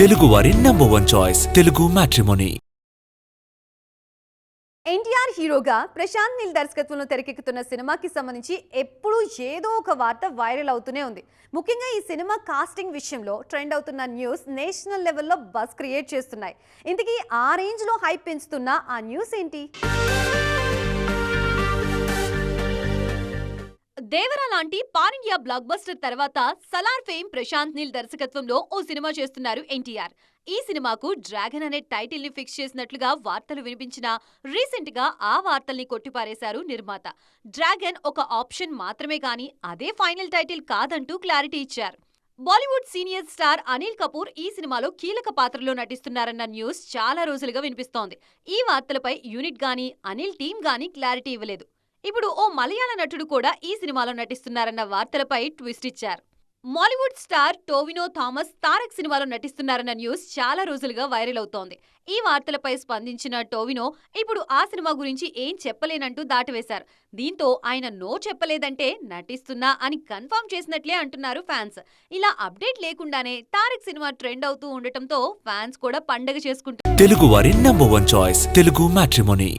తెలుగువారి number one choice Telugu matrimony NTR హీరోగా ప్రశాంత్ నీల్ దర్శకత్వంలో తెరకెక్కుతున్న సినిమాకి సంబంధించి ఎప్పుడూ ఏదో ఒక వార్త వైరల్ అవుతూనే ఉంది. ముఖ్యంగా ఈ సినిమా కాస్టింగ్ విషయంలో ట్రెండ్ అవుతున్న న్యూస్ నేషనల్ లెవెల్లో బస్ క్రియేట్ చేస్తున్నాయి. ఇంతకీ ఆ రేంజ్లో హైప్ పెంచుతున్న ఆ న్యూస్ ఏంటి? దేవరా లాంటి పారిండియా బ్లాక్ బస్టర్ తర్వాత సలార్ ఫేమ్ ప్రశాంత్ నీల్ దర్శకత్వంలో ఓ సినిమా చేస్తున్నారు ఎన్టీఆర్. ఈ సినిమాకు డ్రాగన్ అనే టైటిల్ని ఫిక్స్ చేసినట్లుగా వార్తలు వినిపించినా రీసెంట్గా ఆ వార్తల్ని కొట్టిపారేశారు నిర్మాత. డ్రాగన్ ఒక ఆప్షన్ మాత్రమే కానీ అదే ఫైనల్ టైటిల్ కాదంటూ క్లారిటీ ఇచ్చారు. Bollywood senior star Anil Kapoor ఈ సినిమాలో కీలక పాత్రలో నటిస్తున్నారన్న న్యూస్ చాలా రోజులుగా వినిపిస్తోంది. ఈ వార్తలపై యూనిట్ గాని అనిల్ టీం గానీ క్లారిటీ ఇవ్వలేదు. ఇప్పుడు ఓ మలయాళ నటుడు కూడా ఈ సినిమాలో నటిస్తున్నారన్న వార్తలపై ట్విస్ట్ ఇచ్చారు. మాలీవుడ్ స్టార్ టోవినో థామస్ తారక్ సినిమాలో నటిస్తున్నారన్న న్యూస్ చాలా రోజులుగా వైరల్ అవుతోంది. ఈ వార్తలపై స్పందించిన టోవినో ఇప్పుడు ఆ సినిమా గురించి ఏం చెప్పలేనంటూ దాటవేశారు. దీంతో ఆయన నో చెప్పలేదంటే నటిస్తున్నా అని కన్ఫర్మ్ చేసినట్లే అంటున్నారు ఫ్యాన్స్. ఇలా అప్డేట్ లేకుండానే తారక్ సినిమా ట్రెండ్ అవుతూ ఉండటంతో ఫ్యాన్స్ కూడా పండగ చేసుకుంటారు తెలుగు వారి number one choice Telugu matrimony.